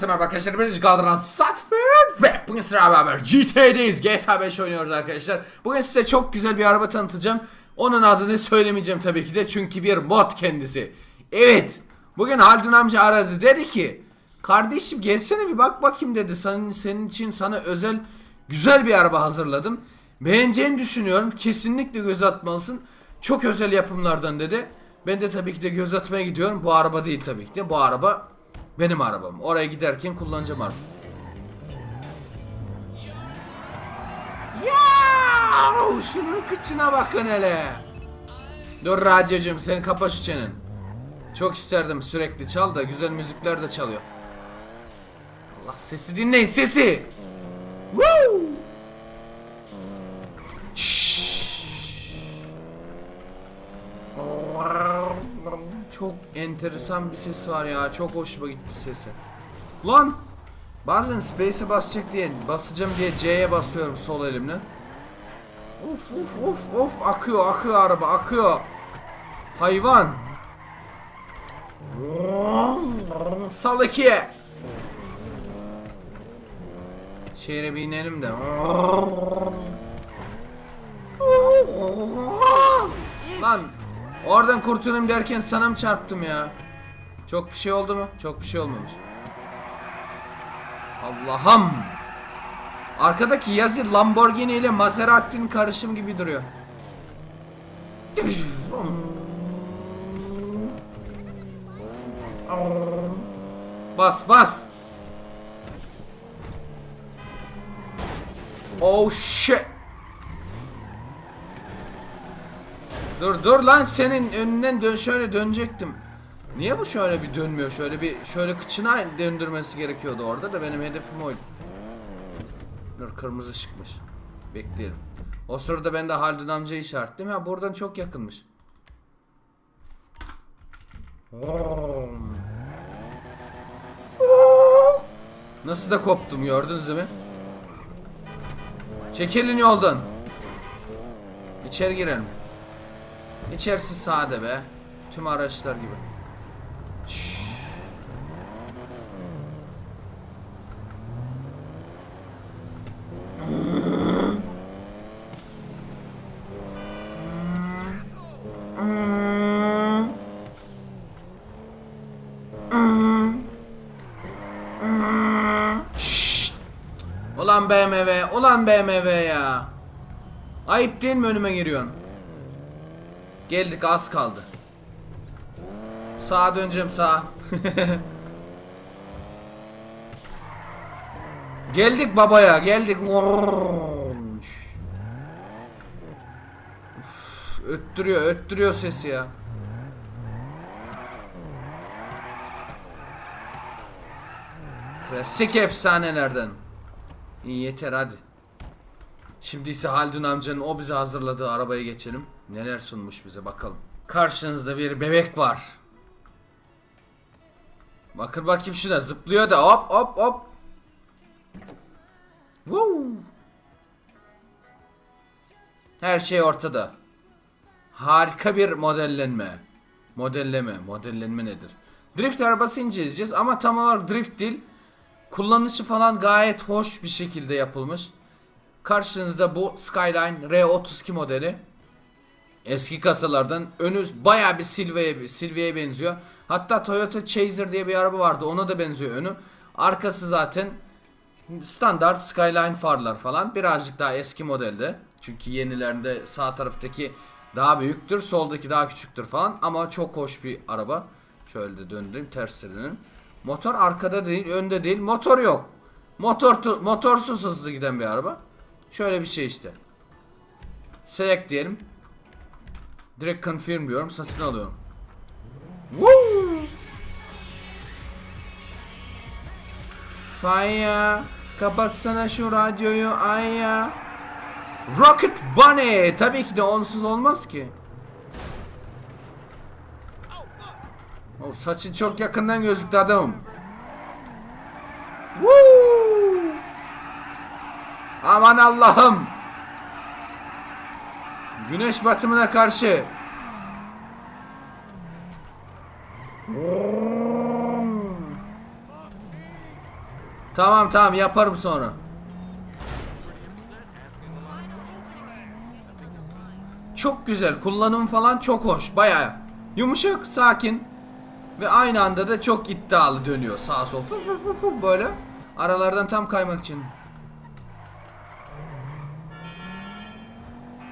Herkese merhaba arkadaşlar. Ben kaldıran Satford ve bugün sizlerle beraber GTA'deyiz. GTA 5 oynuyoruz arkadaşlar. Bugün size çok güzel bir araba tanıtacağım. Onun adını söylemeyeceğim tabii ki de çünkü bir mod kendisi. Evet. Bugün Haldun amca aradı. Dedi ki Kardeşim gelsene bir bak bakayım dedi. Senin, senin için sana özel güzel bir araba hazırladım. Beğeneceğini düşünüyorum. Kesinlikle göz atmalısın. Çok özel yapımlardan dedi. Ben de tabii ki de göz atmaya gidiyorum. Bu araba değil tabii ki de. Bu araba benim arabam. Oraya giderken kullanacağım araba. Ya şunun kıçına bakın hele. Dur radyocum sen kapa şu çenen. Çok isterdim sürekli çal da güzel müzikler de çalıyor. Allah sesi dinleyin sesi. Woo! Çok enteresan bir ses var ya. Çok hoşuma gitti sesi. Lan! Bazen space'e basacak diye basacağım diye C'ye basıyorum sol elimle. Of of of of akıyor akıyor araba akıyor. Hayvan. Sal ikiye. Şehre bir inelim de. Lan oradan kurtulayım derken sana mı çarptım ya? Çok bir şey oldu mu? Çok bir şey olmamış. Allah'ım. Arkadaki yazı Lamborghini ile Maserati'nin karışım gibi duruyor. Bas bas. Oh shit. Dur dur lan senin önünden dön şöyle dönecektim. Niye bu şöyle bir dönmüyor? Şöyle bir şöyle kıçına döndürmesi gerekiyordu orada da benim hedefim oydu. Dur kırmızı çıkmış. Bekleyelim. O sırada ben de Haldun amcayı işaretledim. Ha buradan çok yakınmış. Nasıl da koptum gördünüz mü? Çekilin yoldan. İçeri girelim. İçerisi sade be. Tüm araçlar gibi. Şşş. Ulan BMW, ulan BMW ya. Ayıp değil mi önüme giriyorsun? Geldik az kaldı. Sağa döneceğim sağa. geldik babaya geldik. Öttürüyor öttürüyor sesi ya. Klasik efsanelerden. İyi yeter hadi. Şimdi ise Haldun amcanın o bize hazırladığı arabaya geçelim. Neler sunmuş bize bakalım. Karşınızda bir bebek var. Bakın bakayım şuna zıplıyor da hop hop hop. Woo. Her şey ortada. Harika bir modellenme. Modelleme. Modellenme nedir? Drift arabası inceleyeceğiz ama tam olarak drift değil. Kullanışı falan gayet hoş bir şekilde yapılmış. Karşınızda bu Skyline R32 modeli. Eski kasalardan önü baya bir Silvia'ya Silvia'ya benziyor. Hatta Toyota Chaser diye bir araba vardı. Ona da benziyor önü. Arkası zaten standart Skyline farlar falan. Birazcık daha eski modelde. Çünkü yenilerinde sağ taraftaki daha büyüktür, soldaki daha küçüktür falan. Ama çok hoş bir araba. Şöyle de döndüreyim, ters dönün. Motor arkada değil, önde değil. Motor yok. Motor motorsuz hızlı giden bir araba. Şöyle bir şey işte. Select diyelim. Direkt confirm diyorum. Satın alıyorum. Woo! Faya. Kapatsana şu radyoyu Aya. Rocket Bunny. Tabii ki de onsuz olmaz ki. O saçın çok yakından gözüktü adamım. Woo! Aman Allah'ım. Güneş batımına karşı. Tamam tamam yaparım sonra. Çok güzel. Kullanım falan çok hoş. Bayağı yumuşak, sakin ve aynı anda da çok iddialı dönüyor sağa sola. Böyle. Aralardan tam kaymak için.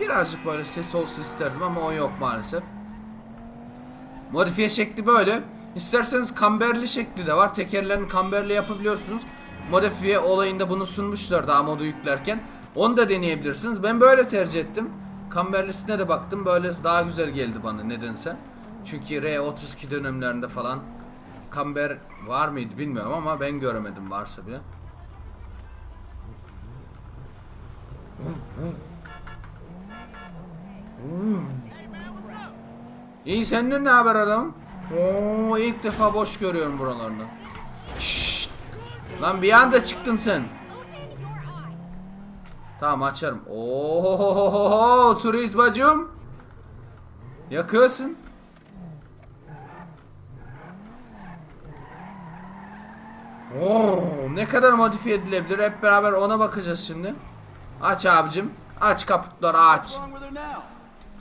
Birazcık böyle ses olsun isterdim ama o yok maalesef. Modifiye şekli böyle. İsterseniz kamberli şekli de var. Tekerlerini kamberli yapabiliyorsunuz. Modifiye olayında bunu sunmuşlar daha modu yüklerken. Onu da deneyebilirsiniz. Ben böyle tercih ettim. Kamberlisine de baktım. Böyle daha güzel geldi bana nedense. Çünkü R32 dönemlerinde falan kamber var mıydı bilmiyorum ama ben göremedim varsa bile. İyi senden ne haber adam? Oo ilk defa boş görüyorum buralarını. Şşt! Lan bir anda çıktın sen. Tamam açarım. Oo turist bacım. Yakıyorsun. Oo ne kadar modifiye edilebilir? Hep beraber ona bakacağız şimdi. Aç abicim. Aç kaputları aç.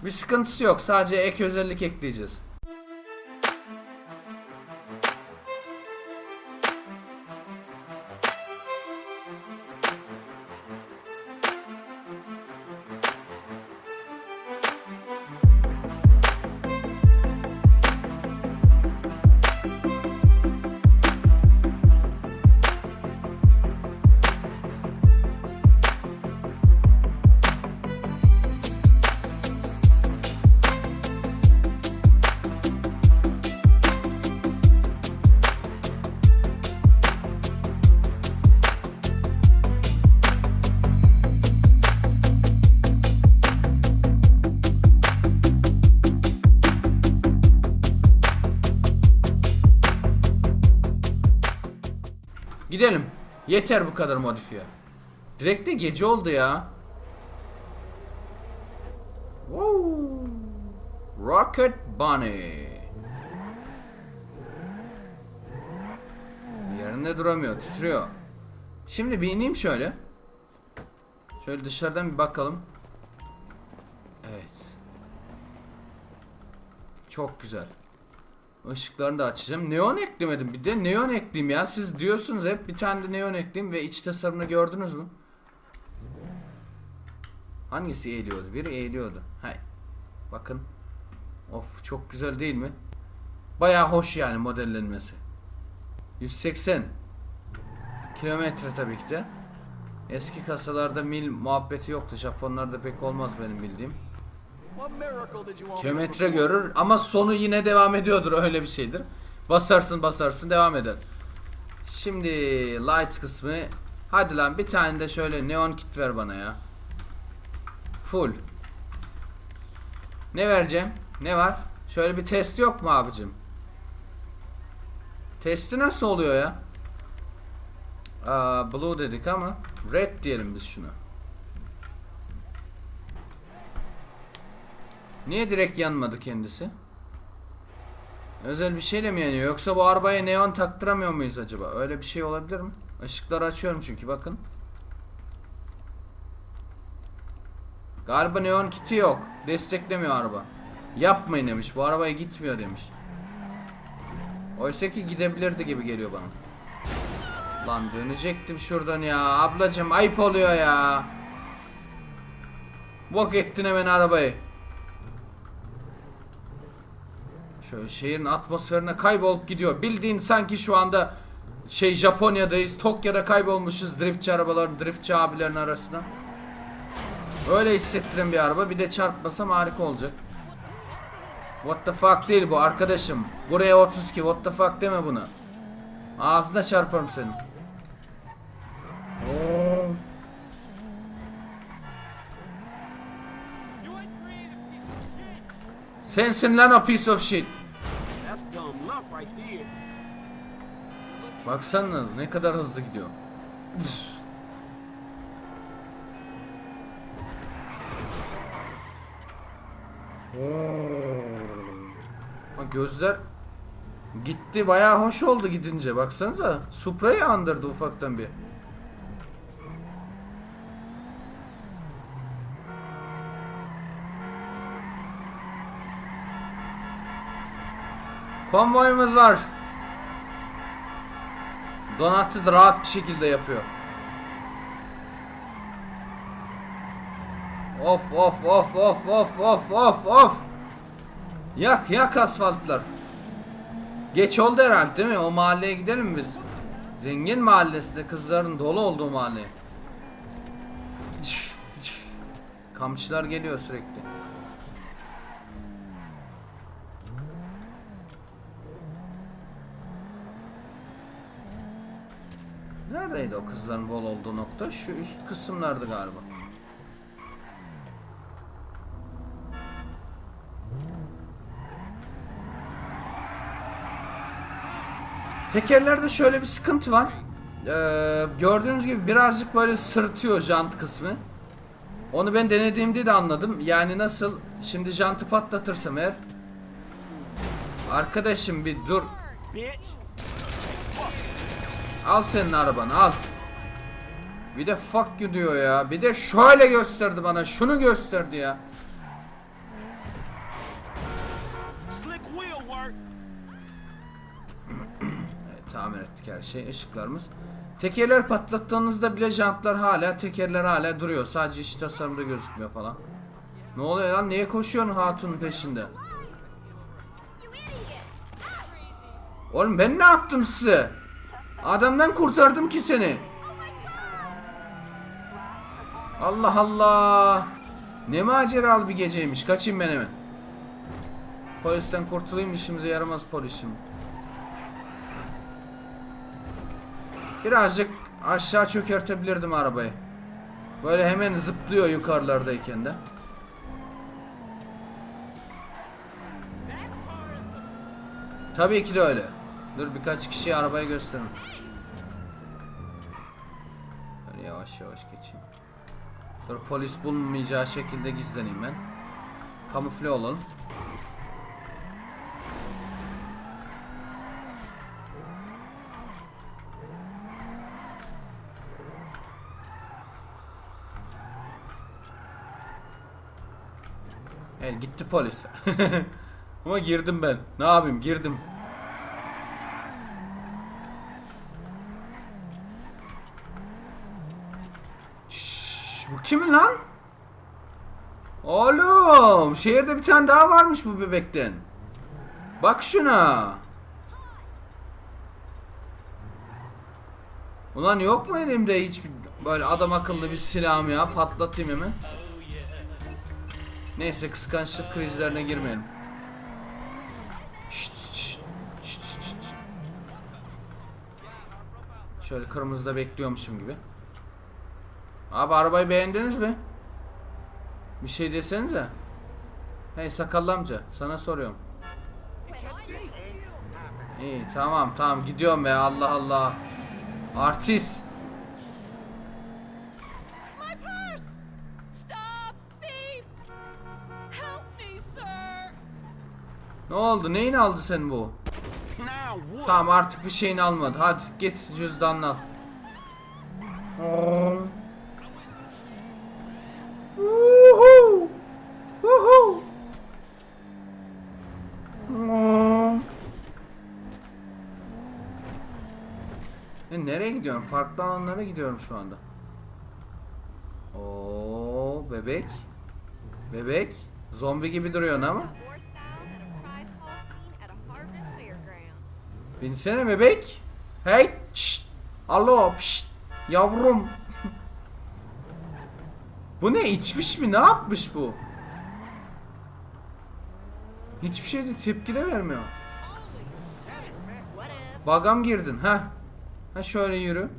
Bir sıkıntısı yok. Sadece ek özellik ekleyeceğiz. Gidelim. Yeter bu kadar modifiye. Direkt de gece oldu ya. Woo. Rocket Bunny. Yerinde duramıyor, titriyor. Şimdi bir ineyim şöyle. Şöyle dışarıdan bir bakalım. Evet. Çok güzel. Işıklarını da açacağım. Neon eklemedim. Bir de neon ekleyeyim ya. Siz diyorsunuz hep bir tane de neon ekleyeyim ve iç tasarımını gördünüz mü? Hangisi eğiliyordu? Biri eğiliyordu. Hay. Bakın. Of çok güzel değil mi? Baya hoş yani modellenmesi. 180 kilometre tabii ki de. Eski kasalarda mil muhabbeti yoktu. Japonlarda pek olmaz benim bildiğim. Kilometre görür ama sonu yine devam ediyordur öyle bir şeydir. Basarsın basarsın devam eder. Şimdi light kısmı hadi lan bir tane de şöyle neon kit ver bana ya. Full. Ne vereceğim? Ne var? Şöyle bir test yok mu abicim? Testi nasıl oluyor ya? Aa, blue dedik ama red diyelim biz şuna. Niye direkt yanmadı kendisi? Özel bir şeyle mi yanıyor? Yoksa bu arabaya neon taktıramıyor muyuz acaba? Öyle bir şey olabilir mi? Işıkları açıyorum çünkü bakın. Galiba neon kiti yok. Desteklemiyor araba. Yapmayın demiş. Bu arabaya gitmiyor demiş. Oysa ki gidebilirdi gibi geliyor bana. Lan dönecektim şuradan ya. Ablacım ayıp oluyor ya. Bok ettin hemen arabayı. Şöyle şehrin atmosferine kaybolup gidiyor. Bildiğin sanki şu anda şey Japonya'dayız. Tokyo'da kaybolmuşuz driftçi arabaların, driftçi abilerin arasına. Öyle hissettiren bir araba. Bir de çarpmasam harika olacak. What the fuck değil bu arkadaşım. Buraya 32 what the fuck deme buna. Ağzına çarparım senin. Oo. Sensin lan o piece of shit. Baksana ne kadar hızlı gidiyor. Gözler Gitti bayağı hoş oldu gidince baksanıza. Supra'yı andırdı ufaktan bir. Konvoyumuz var. Donatı da rahat bir şekilde yapıyor. Of of of of of of of of. Yak yak asfaltlar. Geç oldu herhalde değil mi? O mahalleye gidelim biz? Zengin mahallesinde kızların dolu olduğu mahalle. Kamçılar geliyor sürekli. Neredeydi o kızların bol olduğu nokta? Şu üst kısımlardı galiba. Tekerlerde şöyle bir sıkıntı var. Ee, gördüğünüz gibi birazcık böyle sırtıyor jant kısmı. Onu ben denediğimde de anladım. Yani nasıl şimdi jantı patlatırsam eğer Arkadaşım bir dur. Al senin arabanı al. Bir de fuck you diyor ya. Bir de şöyle gösterdi bana. Şunu gösterdi ya. Slick wheel work. Evet, tamir ettik her şey. Işıklarımız. Tekerler patlattığınızda bile jantlar hala tekerler hala duruyor. Sadece iç tasarımda gözükmüyor falan. Ne oluyor lan? Niye koşuyorsun hatunun peşinde? Oğlum ben ne yaptım size? Adamdan kurtardım ki seni. Allah Allah. Ne maceralı bir geceymiş. Kaçayım ben hemen. Polisten kurtulayım işimize yaramaz polisim. Birazcık aşağı çökertebilirdim arabayı. Böyle hemen zıplıyor yukarılardayken de. Tabii ki de öyle. Dur birkaç kişiye arabayı gösterin. Böyle yavaş yavaş geçeyim. Dur polis bulunmayacağı şekilde gizleneyim ben. Kamufle olalım. Evet gitti polis. Ama girdim ben. Ne yapayım girdim. Şşş, bu kimin lan? Oğlum şehirde bir tane daha varmış bu bebekten. Bak şuna. Ulan yok mu elimde hiç böyle adam akıllı bir silahım ya patlatayım hemen. Neyse kıskançlık krizlerine girmeyelim. Şşt, şşt, şşt, şşt. Şöyle kırmızıda bekliyormuşum gibi. Abi arabayı beğendiniz mi? Bir şey desenize. Hey sakallı amca sana soruyorum. İyi tamam tamam gidiyorum be Allah Allah. Artist. Ne oldu? Neyini aldı sen bu? Tamam artık bir şeyini almadı. Hadi git cüzdanını al. Oo. Woohoo! Woohoo! Oo. E nereye gidiyorum? Farklı alanlara gidiyorum şu anda. Oo bebek. Bebek. Zombi gibi duruyorsun ama. Binsene bebek. Hey, şşt. Alo, şşt. Yavrum. bu ne içmiş mi? Ne yapmış bu? Hiçbir şeyde tepki de vermiyor. Bagam girdin ha. Ha şöyle yürü.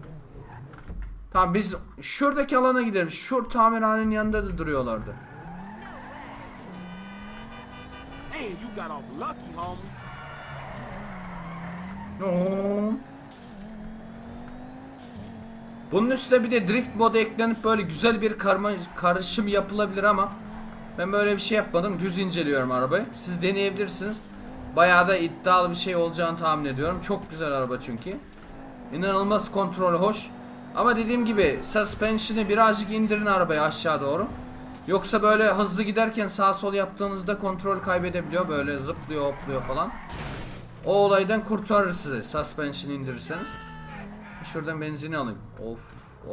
Tamam biz şuradaki alana gidelim. Şu tamirhanenin yanında da duruyorlardı. Bunun üstüne bir de drift modu eklenip böyle güzel bir karma, karışım yapılabilir ama ben böyle bir şey yapmadım. Düz inceliyorum arabayı. Siz deneyebilirsiniz. Bayağı da iddialı bir şey olacağını tahmin ediyorum. Çok güzel araba çünkü. İnanılmaz kontrolü hoş. Ama dediğim gibi suspension'ı birazcık indirin arabayı aşağı doğru. Yoksa böyle hızlı giderken sağ sol yaptığınızda kontrol kaybedebiliyor. Böyle zıplıyor hopluyor falan. O olaydan kurtarır sizi suspension indirirseniz. Şuradan benzini alayım. Of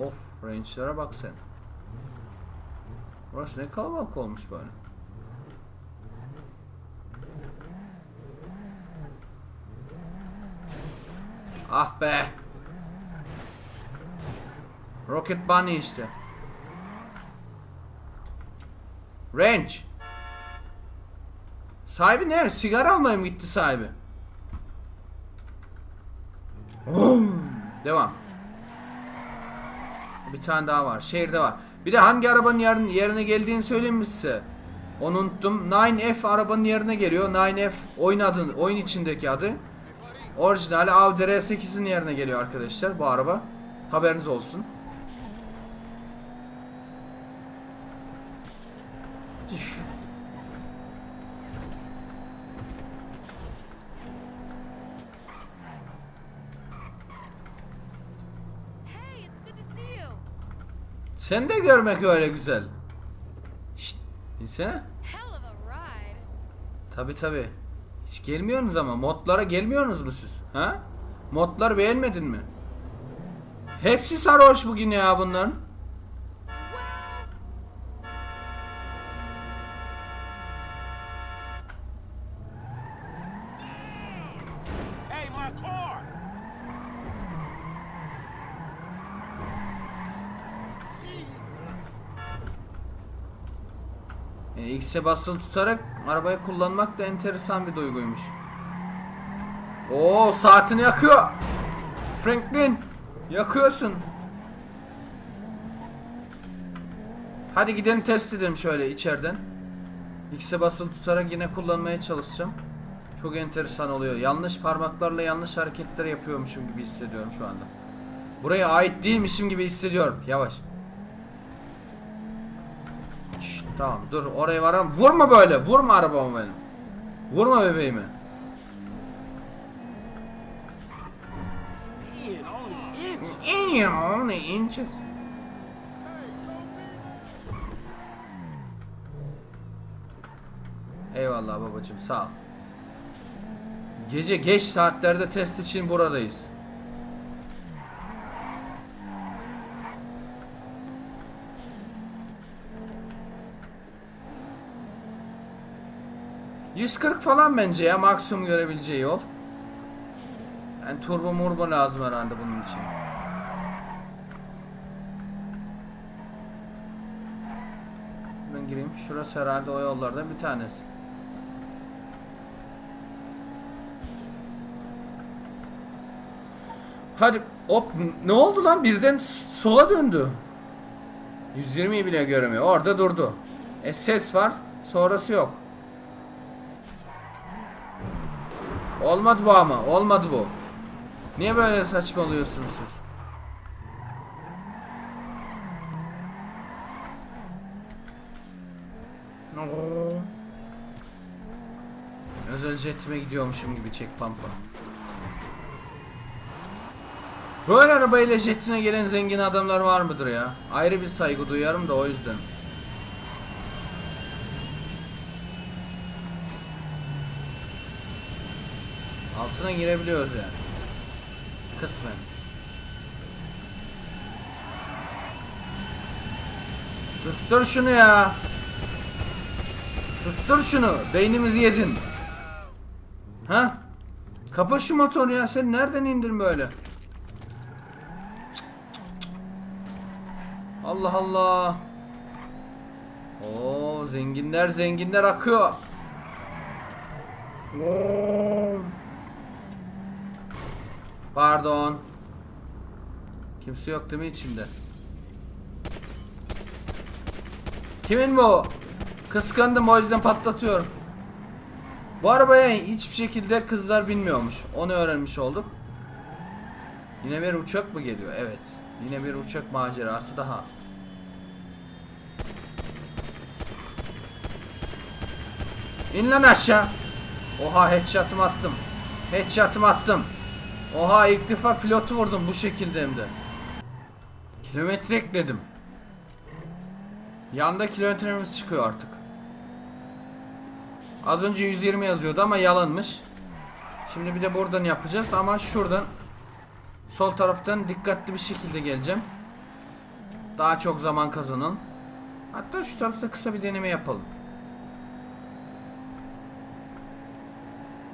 of range'lere bak sen. Burası ne kalabalık olmuş böyle. Ah be. Rocket Bunny işte. Range. Sahibi nerede? Sigara almaya mı gitti sahibi? Devam. Bir tane daha var. Şehirde var. Bir de hangi arabanın yerine, yerine geldiğini söyleyeyim mi size? Onu unuttum. 9F arabanın yerine geliyor. 9F oyun adı, oyun içindeki adı. Orijinali Audi R8'in yerine geliyor arkadaşlar bu araba. Haberiniz olsun. Sen de görmek öyle güzel. Şşt, insene. Tabi tabi. Hiç gelmiyorsunuz ama modlara gelmiyorsunuz mu siz? Ha? Modlar beğenmedin mi? Hepsi sarhoş bugün ya bunların. E, X'e basılı tutarak arabayı kullanmak da enteresan bir duyguymuş. Oo saatini yakıyor. Franklin yakıyorsun. Hadi gidelim test edelim şöyle içeriden. X'e basılı tutarak yine kullanmaya çalışacağım. Çok enteresan oluyor. Yanlış parmaklarla yanlış hareketler yapıyormuşum gibi hissediyorum şu anda. Buraya ait değilmişim gibi hissediyorum. Yavaş. Şşt, tamam dur oraya varam. Vurma böyle. Vurma arabamı benim. Vurma bebeğimi. In only inch. Only inches. Eyvallah babacım sağ ol. Gece geç saatlerde test için buradayız. ...140 falan bence ya maksimum görebileceği yol. Yani turbo murbo lazım herhalde bunun için. Ben gireyim. Şurası herhalde o yollardan bir tanesi. Hadi hop ne oldu lan birden sola döndü. 120'yi bile göremiyor. Orada durdu. E ses var. Sonrası yok. Olmadı bu ama. Olmadı bu. Niye böyle saçmalıyorsunuz siz? Özel jetime gidiyormuşum gibi çek pampa. Böyle arabayla jetine gelen zengin adamlar var mıdır ya? Ayrı bir saygı duyarım da o yüzden. Altına girebiliyoruz yani. Kısmen. Sustur şunu ya. Sustur şunu. Beynimizi yedin. Ha? Kapa şu motoru ya. Sen nereden indin böyle? Allah Allah. Oo zenginler zenginler akıyor. Oo. Pardon. Kimse yok değil mi içinde? Kimin bu? Kıskandım o yüzden patlatıyorum. Bu arabaya hiçbir şekilde kızlar binmiyormuş. Onu öğrenmiş olduk. Yine bir uçak mı geliyor? Evet. Yine bir uçak macerası daha. İn lan aşağı. Oha headshot'ımı attım. Headshot'ımı attım. Oha ilk defa pilotu vurdum bu şekilde hem de. Kilometre ekledim. Yanda kilometremiz çıkıyor artık. Az önce 120 yazıyordu ama yalanmış. Şimdi bir de buradan yapacağız ama şuradan sol taraftan dikkatli bir şekilde geleceğim. Daha çok zaman kazanalım. Hatta şu tarafta kısa bir deneme yapalım.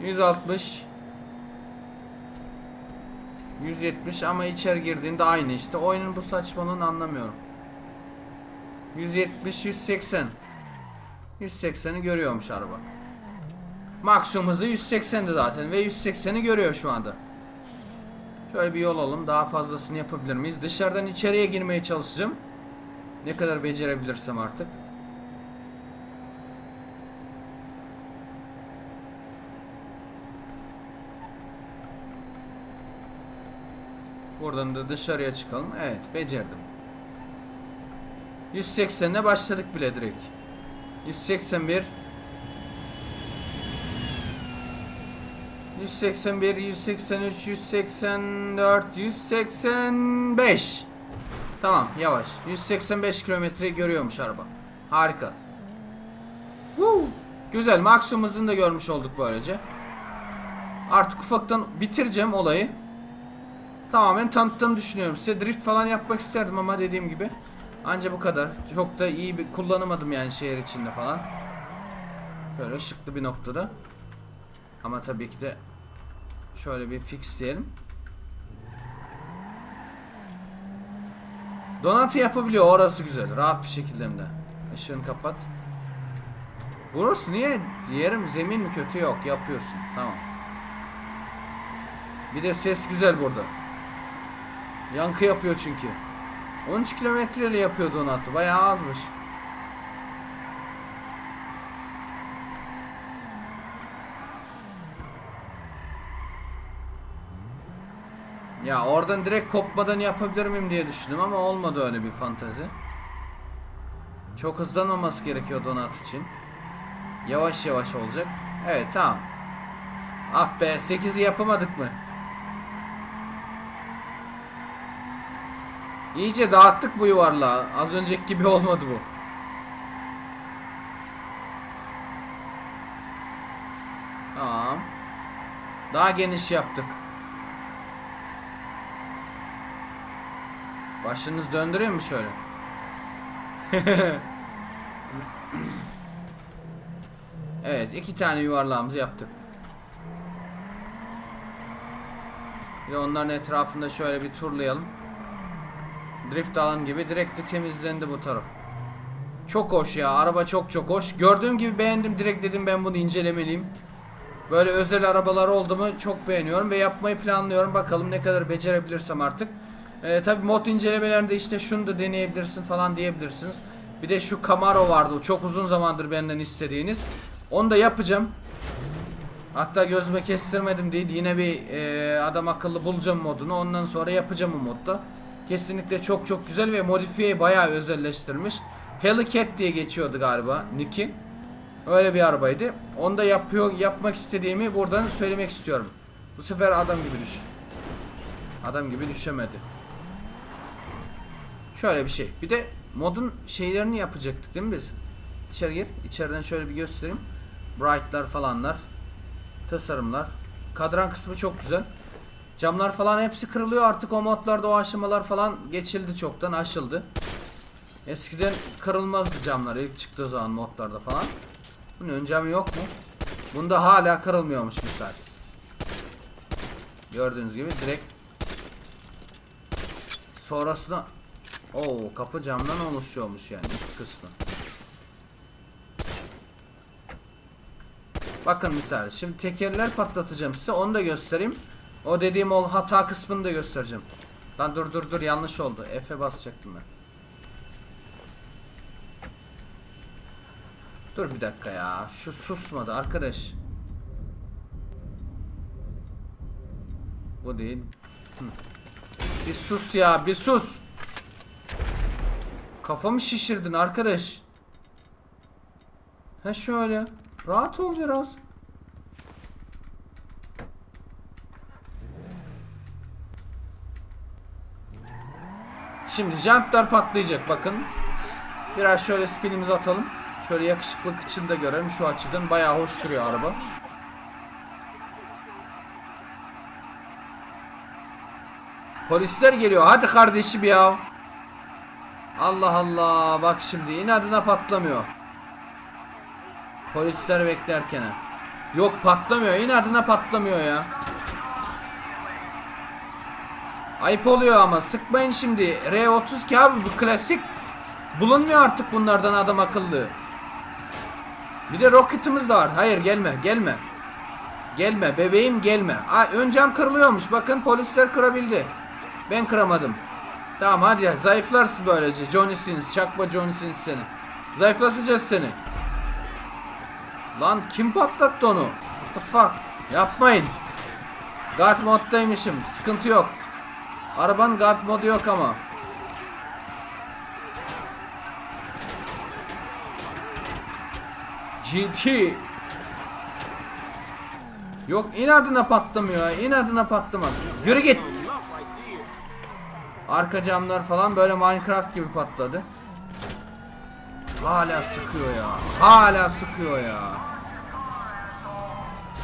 160 170 ama içeri girdiğinde aynı işte. Oyunun bu saçmalığını anlamıyorum. 170 180 180'i görüyormuş araba. Maksimum hızı 180'di zaten ve 180'i görüyor şu anda. Şöyle bir yol alalım. Daha fazlasını yapabilir miyiz? Dışarıdan içeriye girmeye çalışacağım. Ne kadar becerebilirsem artık. Buradan da dışarıya çıkalım. Evet, becerdim. 180'le başladık bile direkt. 181 181, 183, 184, 185 Tamam yavaş 185 kilometre görüyormuş araba Harika Woo! Güzel maksimum hızını da görmüş olduk böylece Artık ufaktan bitireceğim olayı Tamamen tanıttığımı düşünüyorum. Size drift falan yapmak isterdim ama dediğim gibi Anca bu kadar. Çok da iyi bir kullanamadım yani şehir içinde falan. Böyle şıklı bir noktada. Ama tabii ki de Şöyle bir fix diyelim. Donatı yapabiliyor. Orası güzel. Rahat bir şekilde hem de. Işığını kapat. Burası niye? Yerim zemin mi kötü? Yok yapıyorsun. Tamam. Bir de ses güzel burada Yankı yapıyor çünkü 13 kilometreyle yapıyor donatı bayağı azmış Ya oradan direkt kopmadan yapabilir miyim diye düşündüm ama olmadı öyle bir fantezi. Çok hızlanmaması gerekiyor donat için. Yavaş yavaş olacak. Evet tamam. Ah be 8'i yapamadık mı? İyice dağıttık bu yuvarlağı. Az önceki gibi olmadı bu. Tamam. Daha geniş yaptık. Başınız döndürüyor mu şöyle? evet iki tane yuvarlağımızı yaptık. Bir onların etrafında şöyle bir turlayalım. Drift alan gibi direkt de temizlendi bu taraf. Çok hoş ya araba çok çok hoş. Gördüğüm gibi beğendim direkt dedim ben bunu incelemeliyim. Böyle özel arabalar oldu mu çok beğeniyorum ve yapmayı planlıyorum. Bakalım ne kadar becerebilirsem artık. Ee, Tabi mod incelemelerinde işte şunu da deneyebilirsin falan diyebilirsiniz. Bir de şu Camaro vardı. o Çok uzun zamandır benden istediğiniz. Onu da yapacağım. Hatta gözüme kestirmedim değil. Yine bir e, adam akıllı bulacağım modunu. Ondan sonra yapacağım o modda. Kesinlikle çok çok güzel ve modifiyeyi bayağı özelleştirmiş. Hellcat diye geçiyordu galiba Nick'i. Öyle bir arabaydı. Onu da yapıyor, yapmak istediğimi buradan söylemek istiyorum. Bu sefer adam gibi düş. Adam gibi düşemedi. Şöyle bir şey. Bir de modun şeylerini yapacaktık değil mi biz? İçeri gir. İçeriden şöyle bir göstereyim. Bright'lar falanlar. Tasarımlar. Kadran kısmı çok güzel. Camlar falan hepsi kırılıyor artık o modlarda o aşamalar falan geçildi çoktan aşıldı. Eskiden kırılmazdı camlar ilk çıktığı zaman modlarda falan. Bunun ön camı yok mu? Bunda hala kırılmıyormuş misal. Gördüğünüz gibi direkt sonrasında Oo kapı camdan oluşuyormuş yani üst kısmı. Bakın misal şimdi tekerler patlatacağım size onu da göstereyim. O dediğim o hata kısmını da göstereceğim. Lan dur dur dur yanlış oldu. F'e basacaktım ben. Dur bir dakika ya. Şu susmadı arkadaş. Bu değil. Bir sus ya bir sus. Kafamı şişirdin arkadaş. Ha şöyle. Rahat ol biraz. Şimdi jantlar patlayacak bakın. Biraz şöyle spinimizi atalım. Şöyle yakışıklık için de görelim şu açıdan. Bayağı hoş duruyor araba. Polisler geliyor. Hadi kardeşim ya. Allah Allah. Bak şimdi inadına patlamıyor. Polisler beklerken. Yok patlamıyor. İnadına patlamıyor ya. Ayıp oluyor ama sıkmayın şimdi. R30 ki abi bu klasik. Bulunmuyor artık bunlardan adam akıllı. Bir de roketimiz de var. Hayır gelme gelme. Gelme bebeğim gelme. Aa, ön cam kırılıyormuş. Bakın polisler kırabildi. Ben kıramadım. Tamam hadi ya zayıflarsın böylece. Johnny Sins. Çakma Johnny Sins seni. Zayıflatacağız seni. Lan kim patlattı onu? What the fuck? Yapmayın. God moddaymışım. Sıkıntı yok. Arabanın God modu yok ama. GT. Yok inadına patlamıyor. İnadına patlamaz. Yürü git. Arka camlar falan böyle Minecraft gibi patladı. Hala sıkıyor ya. Hala sıkıyor ya.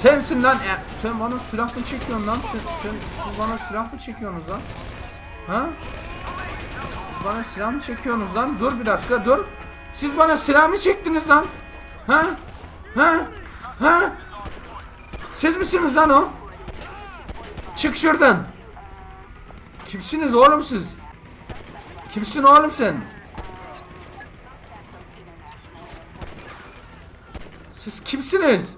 Sensin lan. E, sen bana silah mı çekiyorsun lan? Sen, sen, siz bana silah mı çekiyorsunuz lan? Ha? Siz bana silah mı çekiyorsunuz lan? Dur bir dakika dur. Siz bana silah mı çektiniz lan? Ha? Ha? Ha? Siz misiniz lan o? Çık şuradan. Kimsiniz oğlum siz? Kimsin oğlum sen? Siz kimsiniz?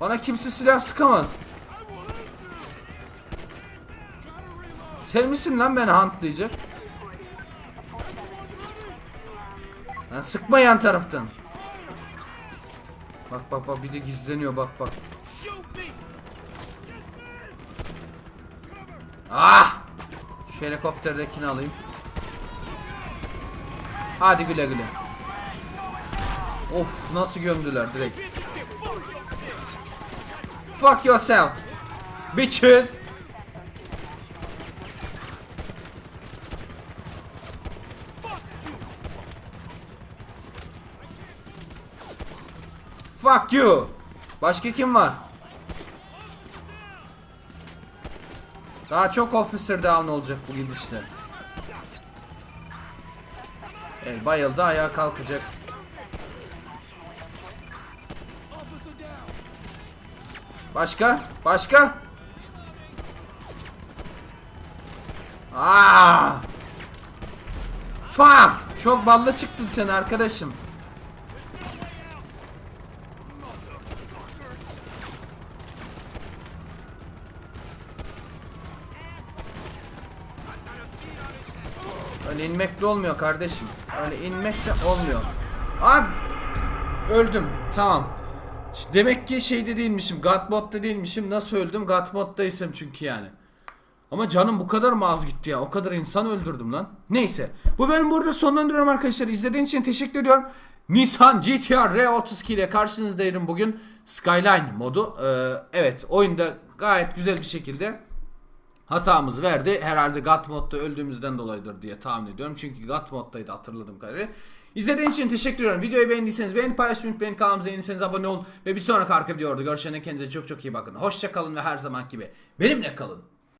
Bana kimse silah sıkamaz. Sen misin lan beni huntlayacak? Lan sıkma yan taraftan. Bak bak bak bir de gizleniyor bak bak. Ah! Şu helikopterdekini alayım. Hadi güle güle. Of nasıl gömdüler direkt. Fuck yourself. Bitches. Fuck you. Başka kim var? Daha çok officer down olacak bu gidişle. El bayıldı ayağa kalkacak. Başka? Başka? Aa! Fuck! Çok ballı çıktın sen arkadaşım. Öyle inmekle olmuyor kardeşim. Öyle inmekle olmuyor. Abi öldüm. Tamam. Demek ki şeyde değilmişim. Godmod'da değilmişim. Nasıl öldüm? Godmod'daysam çünkü yani. Ama canım bu kadar mı az gitti ya? O kadar insan öldürdüm lan. Neyse. Bu bölüm burada sonlandırıyorum arkadaşlar. İzlediğiniz için teşekkür ediyorum. Nissan GTR R32 ile karşınızdayım bugün. Skyline modu. Ee, evet oyunda gayet güzel bir şekilde hatamızı verdi. Herhalde God modda öldüğümüzden dolayıdır diye tahmin ediyorum. Çünkü God moddaydı hatırladığım kadarıyla. İzlediğiniz için teşekkür ediyorum. Videoyu beğendiyseniz beğenip paylaşmayı unutmayın. Kanalımıza yeniyseniz abone olun. Ve bir sonraki arka videoda görüşene kendinize çok çok iyi bakın. Hoşça kalın ve her zaman gibi benimle kalın.